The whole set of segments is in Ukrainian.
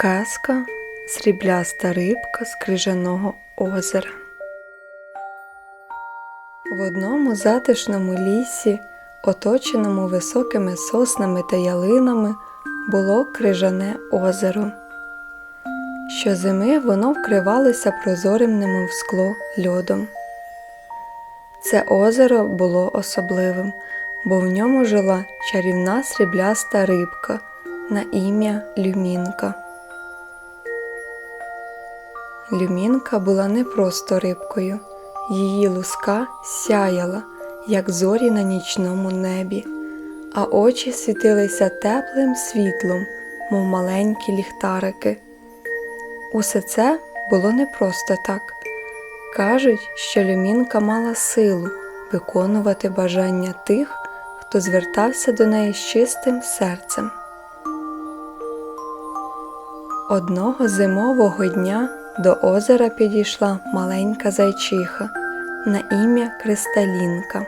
Казка Срібляста рибка з крижаного озера. В одному затишному лісі, оточеному високими соснами та ялинами, було крижане озеро. Щозими воно вкривалося прозорим немов скло льодом. Це озеро було особливим, бо в ньому жила чарівна срібляста рибка на ім'я Люмінка. Люмінка була не просто рибкою, її луска сяяла, як зорі на нічному небі, а очі світилися теплим світлом, мов маленькі ліхтарики. Усе це було не просто так. Кажуть, що Люмінка мала силу виконувати бажання тих, хто звертався до неї з чистим серцем. Одного зимового дня до озера підійшла маленька зайчиха на ім'я Кристалінка.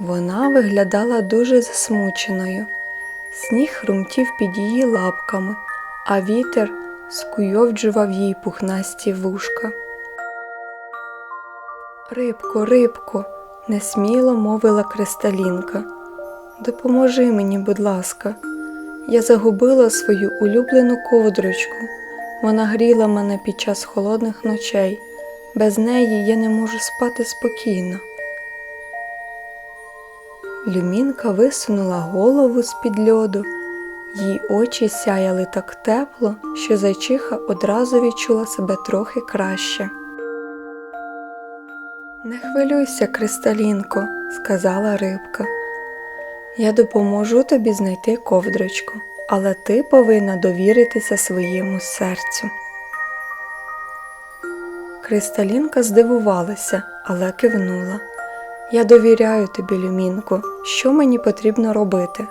Вона виглядала дуже засмученою. Сніг хрумтів під її лапками, а вітер скуйовджував їй пухнасті вушка. Рибко, рибко, несміло мовила Кристалінка. Допоможи мені, будь ласка. Я загубила свою улюблену ковдрочку. Вона гріла мене під час холодних ночей. Без неї я не можу спати спокійно. Люмінка висунула голову з-під льоду, її очі сяяли так тепло, що зайчиха одразу відчула себе трохи краще. Не хвилюйся, Кристалінко, сказала рибка. Я допоможу тобі знайти ковдрочку, але ти повинна довіритися своєму серцю. Кристалінка здивувалася, але кивнула. Я довіряю тобі, Люмінко, що мені потрібно робити.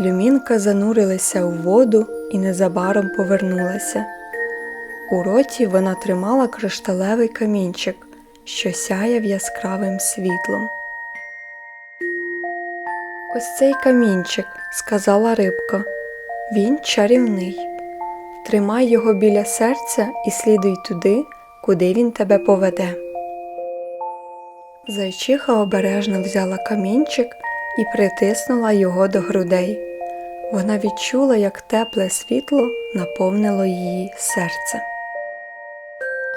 Люмінка занурилася у воду і незабаром повернулася. У роті вона тримала кришталевий камінчик, що сяяв яскравим світлом. Ось цей камінчик, сказала рибка. Він чарівний. Тримай його біля серця і слідуй туди, куди він тебе поведе. Зайчиха обережно взяла камінчик і притиснула його до грудей. Вона відчула, як тепле світло наповнило її серце.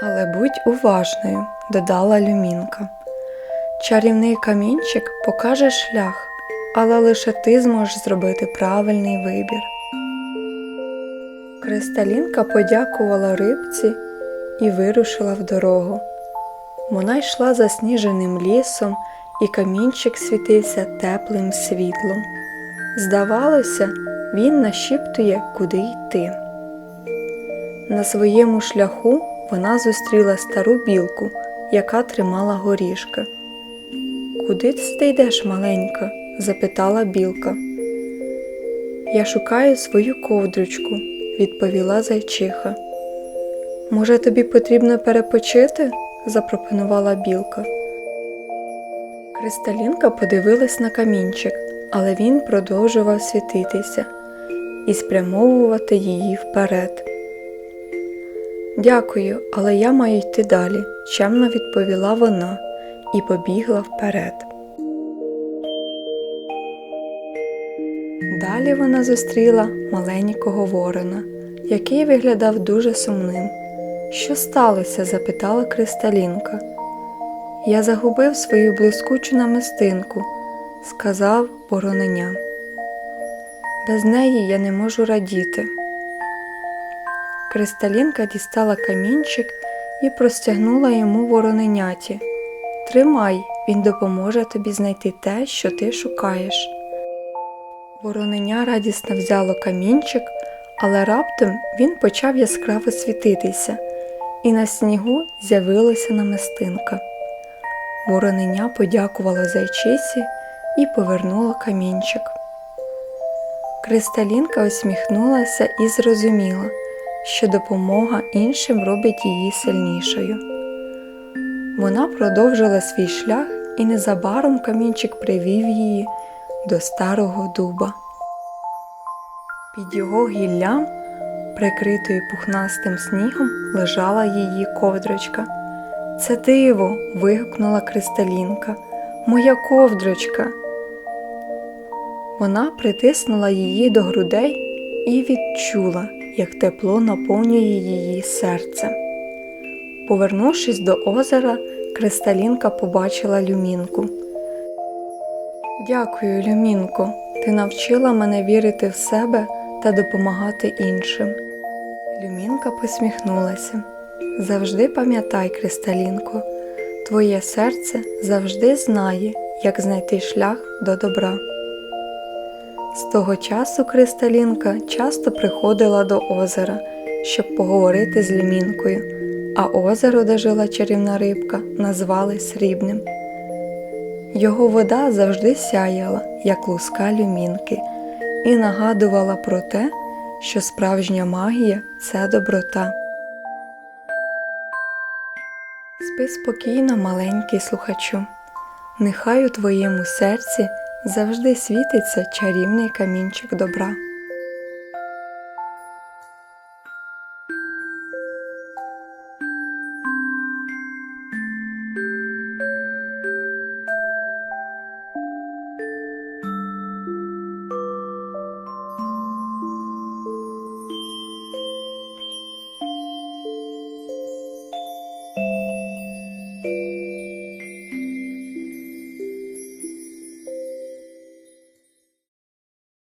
Але будь уважною, додала Люмінка. Чарівний камінчик покаже шлях, але лише ти зможеш зробити правильний вибір. Кристалінка подякувала рибці і вирушила в дорогу. Вона йшла засніженим лісом, і камінчик світився теплим світлом. Здавалося, він нашіптує, куди йти. На своєму шляху вона зустріла стару білку, яка тримала горішки. Куди ти йдеш, маленька? Запитала білка. Я шукаю свою ковдручку, відповіла зайчиха. Може, тобі потрібно перепочити? запропонувала білка. Кристалінка подивилась на камінчик, але він продовжував світитися і спрямовувати її вперед. Дякую, але я маю йти далі, чемно відповіла вона і побігла вперед. Далі вона зустріла маленького ворона, який виглядав дуже сумним. Що сталося? запитала Кристалінка. Я загубив свою блискучу намистинку, сказав вороненя. Без неї я не можу радіти. Кристалінка дістала камінчик і простягнула йому вороненяті. Тримай, він допоможе тобі знайти те, що ти шукаєш. Вороненя радісно взяло камінчик, але раптом він почав яскраво світитися, і на снігу з'явилася намистинка. Вороненя подякувала зайчиці і повернула камінчик. Кристалінка усміхнулася і зрозуміла, що допомога іншим робить її сильнішою. Вона продовжила свій шлях, і незабаром камінчик привів її до старого дуба. Під його гіллям, прикритою пухнастим снігом, лежала її ковдрочка. Це диво. вигукнула Кристалінка. Моя ковдрочка. Вона притиснула її до грудей і відчула, як тепло наповнює її серце. Повернувшись до озера, Кристалінка побачила люмінку. Дякую, Люмінко. Ти навчила мене вірити в себе та допомагати іншим. Люмінка посміхнулася. Завжди пам'ятай, Кристалінко, твоє серце завжди знає, як знайти шлях до добра. З того часу Кристалінка часто приходила до озера, щоб поговорити з Люмінкою, а озеро, де жила чарівна рибка, назвали Срібним. Його вода завжди сяяла, як луска люмінки, і нагадувала про те, що справжня магія це доброта. Спи спокійно, маленький слухачу. Нехай у твоєму серці завжди світиться чарівний камінчик добра.